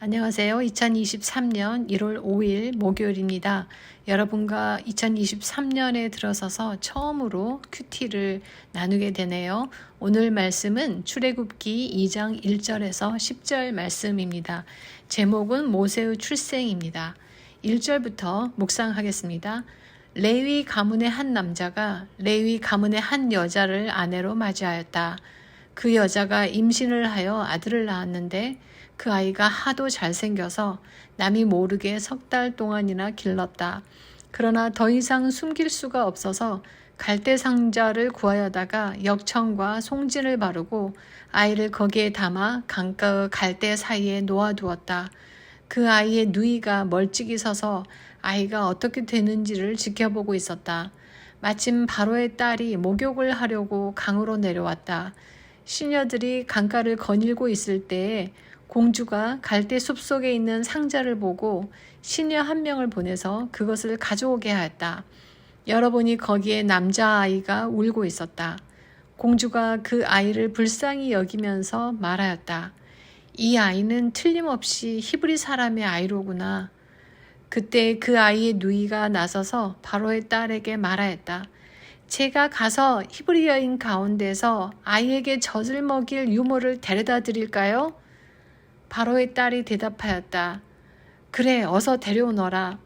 안녕하세요. 2023년 1월 5일 목요일입니다. 여러분과 2023년에 들어서서 처음으로 큐티를 나누게 되네요. 오늘 말씀은 출애굽기 2장 1절에서 10절 말씀입니다. 제목은 모세의 출생입니다. 1절부터 묵상하겠습니다. 레위 가문의 한 남자가 레위 가문의 한 여자를 아내로 맞이하였다. 그 여자가 임신을 하여 아들을 낳았는데 그 아이가 하도 잘생겨서 남이 모르게 석 달 동안이나 길렀다. 그러나 더 이상 숨길 수가 없어서 갈대 상자를 구하여다가 역청과 송진을 바르고 아이를 거기에 담아 강가의 갈대 사이에 놓아두었다. 그 아이의 누이가 멀찍이 서서 아이가 어떻게 되는지를 지켜보고 있었다. 마침 바로의 딸이 목욕을 하려고 강으로 내려왔다. 시녀들이 강가를 거닐고 있을 때에 공주가 갈대 숲 속에 있는 상자를 보고 시녀 한 명을 보내서 그것을 가져오게 하였다. 열어보니 거기에 남자아이가 울고 있었다. 공주가 그 아이를 불쌍히 여기면서 말하였다. 이 아이는 틀림없이 히브리 사람의 아이로구나. 그때 그 아이의 누이가 나서서 바로의 딸에게 말하였다. 제가 가서 히브리 여인 가운데서 아이에게 젖을 먹일 유모를 데려다 드릴까요? 바로의 딸이 대답하였다. 그래, 어서 데려오너라.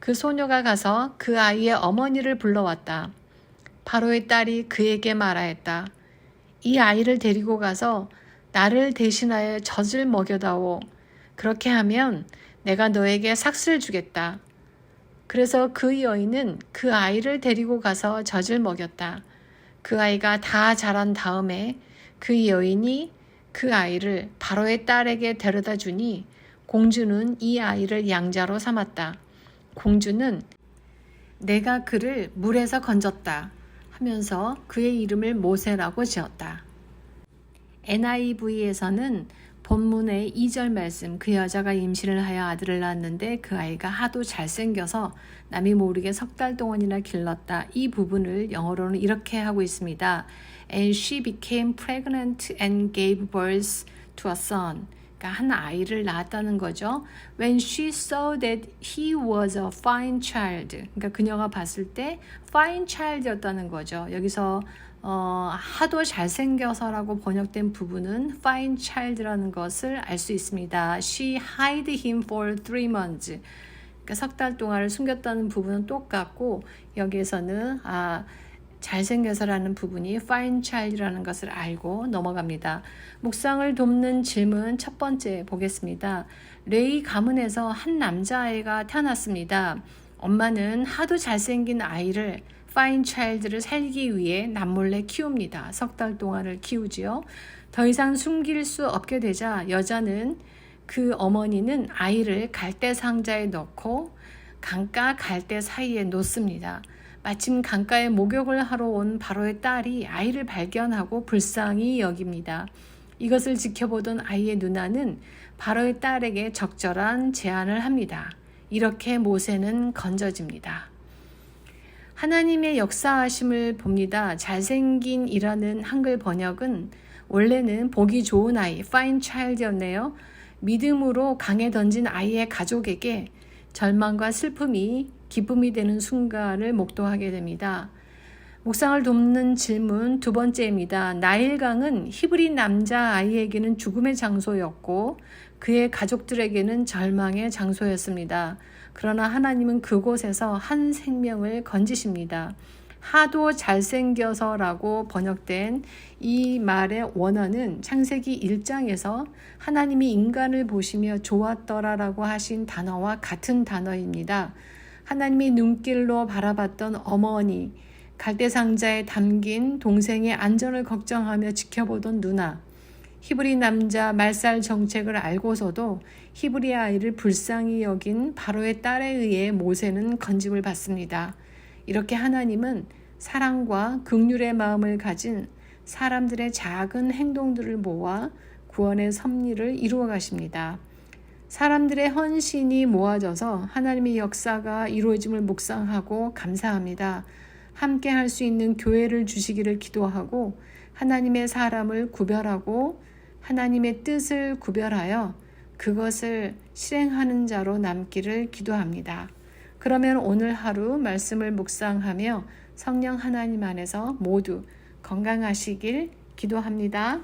그 소녀가 가서 그 아이의 어머니를 불러왔다. 바로의 딸이 그에게 말하였다. 이 아이를 데리고 가서 나를 대신하여 젖을 먹여다오. 그렇게 하면 내가 너에게 삭슬 주겠다. 그래서 그 여인은 그 아이를 데리고 가서 젖을 먹였다. 그 아이가 다 자란 다음에 그 여인이 그 아이를 바로의 딸에게 데려다 주니 공주는 이 아이를 양자로 삼았다. 공주는 내가 그를 물에서 건졌다 하면서 그의 이름을 모세라고 지었다. NIV에서는 본문의 2절 말씀 그 여자가 임신을 하여 아들을 낳았는데 그 아이가 하도 잘생겨서 남이 모르게 석 달 동안이나 길렀다. 이 부분을 영어로는 이렇게 하고 있습니다. And she became pregnant and gave birth to a son. 그러니까 한 아이를 낳았다는 거죠. When she saw that he was a fine child. 그러니까 그녀가 봤을 때 fine child였다는 거죠. 여기서 어, 하도 잘생겨서라고 번역된 부분은 fine child라는 것을 알 수 있습니다. She hid him for three months. 그러니까 석 달 동안을 숨겼다는 부분은 똑같고 여기에서는 아 잘생겨서라는 부분이 fine child라는 것을 알고 넘어갑니다. 묵상을 돕는 질문 첫 번째 보겠습니다. 레이 가문에서 한 남자아이가 태어났습니다. 엄마는 하도 잘생긴 아이를 fine child를 살기 위해 남몰래 키웁니다. 석 달 동안을 키우지요. 더 이상 숨길 수 없게 되자 여자는 그 어머니는 아이를 갈대 상자에 넣고 강가 갈대 사이에 놓습니다. 마침 강가에 목욕을 하러 온 바로의 딸이 아이를 발견하고 불쌍히 여깁니다. 이것을 지켜보던 아이의 누나는 바로의 딸에게 적절한 제안을 합니다. 이렇게 모세는 건져집니다. 하나님의 역사하심을 봅니다. 잘생긴 이라는 한글 번역은 원래는 보기 좋은 아이, fine child였네요. 믿음으로 강에 던진 아이의 가족에게 절망과 슬픔이 기쁨이 되는 순간을 목도하게 됩니다. 묵상을 돕는 질문 두 번째입니다. 나일강은 히브리 남자 아이에게는 죽음의 장소였고 그의 가족들에게는 절망의 장소였습니다. 그러나 하나님은 그곳에서 한 생명을 건지십니다. 하도 잘생겨서라고 번역된 이 말의 원어는 창세기 1장에서 하나님이 인간을 보시며 좋았더라라고 하신 단어와 같은 단어입니다. 하나님이 눈길로 바라봤던 어머니, 갈대 상자에 담긴 동생의 안전을 걱정하며 지켜보던 누나, 히브리 남자 말살 정책을 알고서도 히브리 아이를 불쌍히 여긴 바로의 딸에 의해 모세는 건짐을 받습니다. 이렇게 하나님은 사랑과 극률의 마음을 가진 사람들의 작은 행동들을 모아 구원의 섭리를 이루어 가십니다. 사람들의 헌신이 모아져서 하나님의 역사가 이루어짐을 묵상하고 감사합니다. 함께 할 수 있는 교회를 주시기를 기도하고 하나님의 사람을 구별하고 하나님의 뜻을 구별하여 그것을 실행하는 자로 남기를 기도합니다. 그러면 오늘 하루 말씀을 묵상하며 성령 하나님 안에서 모두 건강하시길 기도합니다.